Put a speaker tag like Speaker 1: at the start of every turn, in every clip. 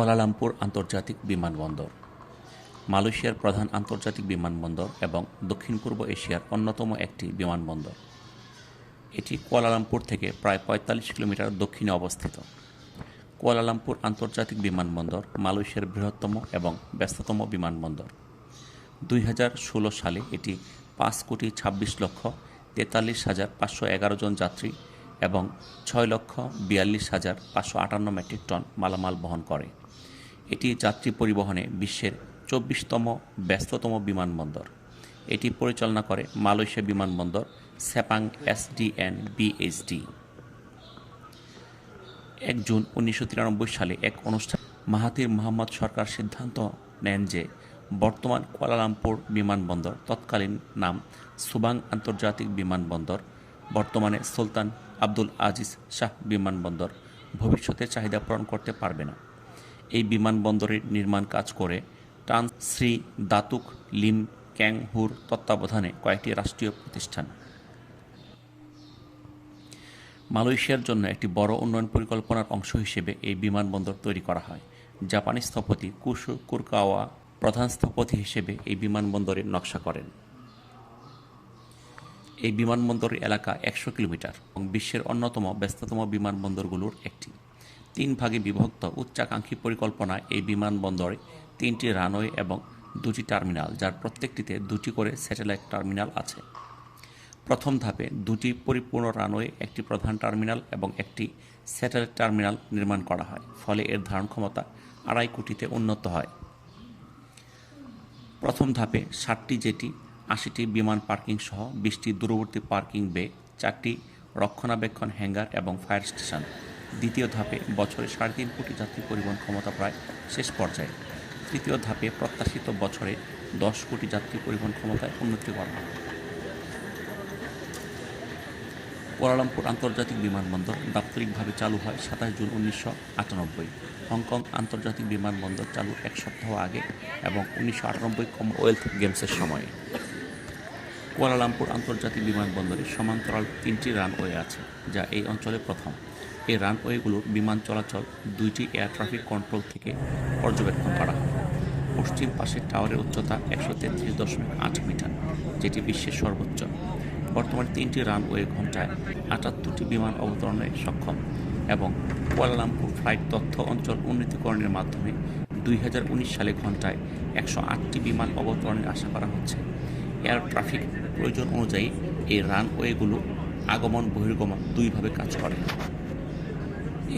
Speaker 1: Kuala Lumpur আন্তর্জাতিক বিমানবন্দর, মালয়েশিয়ার প্রধান আন্তর্জাতিক বিমানবন্দর এবং দক্ষিণ পূর্ব এশিয়ার অন্যতম একটি বিমানবন্দর। এটি কুয়ালালামপুর থেকে প্রায় পঁয়তাল্লিশ কিলোমিটার দক্ষিণে অবস্থিত। কুয়ালালামপুর আন্তর্জাতিক বিমানবন্দর মালয়েশিয়ার বৃহত্তম এবং ব্যস্ততম বিমানবন্দর। দুই হাজার ষোলো সালে এটি পাঁচ কোটি ছাব্বিশ লক্ষ তেতাল্লিশ হাজার পাঁচশো এগারো জন যাত্রী এবং ছয় লক্ষ বিয়াল্লিশ হাজার পাঁচশো আটান্ন মেট্রিক টন মালামাল বহন করে। এটি যাত্রী পরিবহনে বিশ্বের চব্বিশতম ব্যস্ততম বিমানবন্দর। এটি পরিচালনা করে মালয়েশিয়া বিমানবন্দর সেপাং এসডিএন বিএইচডি। এক জুন উনিশশো তিরানব্বই সালে এক অনুষ্ঠান মাহাতির মোহাম্মদ সরকার সিদ্ধান্ত নেন যে বর্তমান কুয়ালালামপুর বিমানবন্দর তৎকালীন নাম সুবাং আন্তর্জাতিক বিমানবন্দর, বর্তমানে সুলতান আব্দুল আজিজ শাহ বিমানবন্দর, ভবিষ্যতে চাহিদা পূরণ করতে পারবে না। এই বিমানবন্দরের নির্মাণ কাজ করে টান শ্রী দাতুক লিম ক্যাং হুর তত্ত্বাবধানে কয়েকটি রাষ্ট্রীয় প্রতিষ্ঠান। মালয়েশিয়ার জন্য একটি বড় উন্নয়ন পরিকল্পনার অংশ হিসেবে এই বিমানবন্দর তৈরি করা হয়। জাপানি স্থপতি কুশু কুরকাওয়া প্রধান স্থপতি হিসেবে এই বিমানবন্দরের নকশা করেন। এই বিমানবন্দরের এলাকা একশো কিলোমিটার এবং বিশ্বের অন্যতম ব্যস্ততম বিমানবন্দরগুলোর একটি। তিন ভাগে বিভক্ত উচ্চাকাঙ্ক্ষী পরিকল্পনায় এই বিমানবন্দরে তিনটি রানওয়ে এবং দুটি টার্মিনাল, যার প্রত্যেকটিতে দুটি করে স্যাটেলাইট টার্মিনাল আছে। প্রথম ধাপে দুটি পরিপূর্ণ রানওয়ে, একটি প্রধান টার্মিনাল এবং একটি স্যাটেলাইট টার্মিনাল নির্মাণ করা হয়, ফলে এর ধারণ ক্ষমতা আড়াই কোটিতে উন্নত হয়। প্রথম ধাপে ষাটটি জেটি, আশিটি বিমান পার্কিং সহ বিশটি দূরবর্তী পার্কিং বে, চারটি রক্ষণাবেক্ষণ হ্যাঙ্গার এবং ফায়ার স্টেশন। দ্বিতীয় ধাপে বছরে সাড়ে তিন কোটি যাত্রী পরিবহন ক্ষমতা প্রায় শেষ পর্যায়ে। তৃতীয় ধাপে প্রত্যাশিত বছরে দশ কোটি যাত্রী পরিবহন ক্ষমতায় উন্নতি করা হবে। কুয়ালালামপুর আন্তর্জাতিক বিমানবন্দর দাপ্তরিকভাবে চালু হয় সাতাশ জুন উনিশশো আটানব্বই। হংকং আন্তর্জাতিক বিমানবন্দর চালু এক সপ্তাহ আগে এবং উনিশশো আটানব্বই কমনওয়েলথ গেমসের সময়ে। কুয়ালালামপুর আন্তর্জাতিক বিমানবন্দরে সমান্তরাল তিনটি রানওয়ে আছে, যা এই অঞ্চলে প্রথম। এই রানওয়েগুলোর বিমান চলাচল দুইটি এয়ার ট্রাফিক কন্ট্রোল থেকে পর্যবেক্ষণ করা হয়। পশ্চিম পাশের টাওয়ারের উচ্চতা একশো তেত্রিশ দশমিক আট মিটার, যেটি বিশ্বের সর্বোচ্চ। বর্তমানে তিনটি রানওয়ে ঘন্টায় আটাত্তরটি বিমান অবতরণে সক্ষম এবং কুয়ালালামপুর ফ্লাইট তথ্য অঞ্চল উন্নতিকরণের মাধ্যমে দুই হাজার উনিশ সালে ঘন্টায় একশো আটটি বিমান অবতরণের আশা করা হচ্ছে। এয়ার ট্রাফিক প্রয়োজন অনুযায়ী এই রানওয়েগুলো আগমন বহির্গমন দুইভাবে কাজ করে।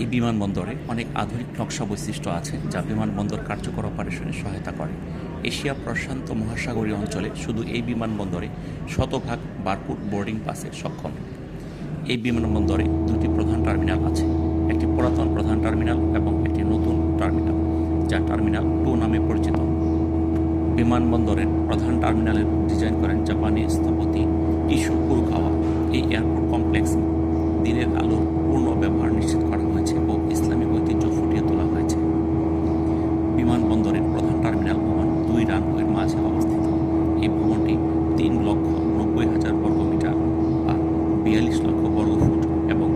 Speaker 1: এই বিমানবন্দরে অনেক আধুনিক নকশা বৈশিষ্ট্য আছে যা বিমানবন্দর কার্যকর অপারেশনে সহায়তা করে। এশিয়া প্রশান্ত মহাসাগরীয় অঞ্চলে শুধু এই বিমানবন্দরে শতভাগ বারপুট বোর্ডিং পাসে সক্ষম। এই বিমানবন্দরে দুটি প্রধান টার্মিনাল আছে, একটি পুরাতন প্রধান টার্মিনাল এবং একটি নতুন টার্মিনাল, যা টার্মিনাল টু নামে পরিচিত। বিমানবন্দরের প্রধান টার্মিনালের ডিজাইন করেন জাপানি স্থপতি ইস্যু কুরকাওয়া এই এয়ারপোর্ট কমপ্লেক্স দিনের আলোর পূর্ণ ব্যবহার নিশ্চিত করা হয়েছে ও ইসলামী ঐতিহ্য ফুটিয়ে তোলা হয়েছে বিমানবন্দরের প্রধান টার্মিনাল ভবন দুই রানওয়ের মাঝে অবস্থিত এই ভবনটি তিন লক্ষ নব্বই হাজার বর্গমিটার বা বিয়াল্লিশ লক্ষ বর্গফুট এবং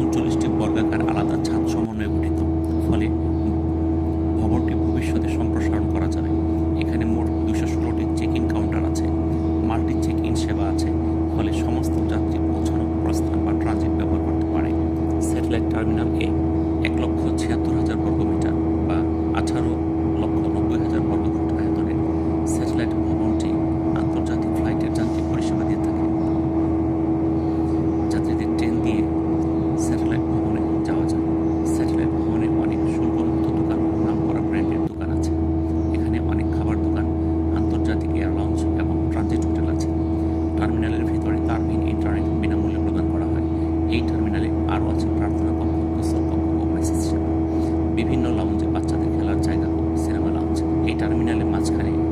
Speaker 1: উনচল্লিশটি বর্গাকার আলাদা ছাদ সমন্বয়ে গঠিত ফলে ভবনটি ভবিষ্যতে সম্প্রসারণ করা যাবে। এখানে মোট দুশো ষোলোটি চেক ইন কাউন্টার আছে মাল্টি চেক ইন সেবা আছে, ফলে সমস্ত যাত্রী পৌঁছানো প্রস্থান বা ট্রানজিট ব্যবহার করতে পারে। স্যাটেলাইট টার্মিনাল এ এই টার্মিনালের মাঝখানে।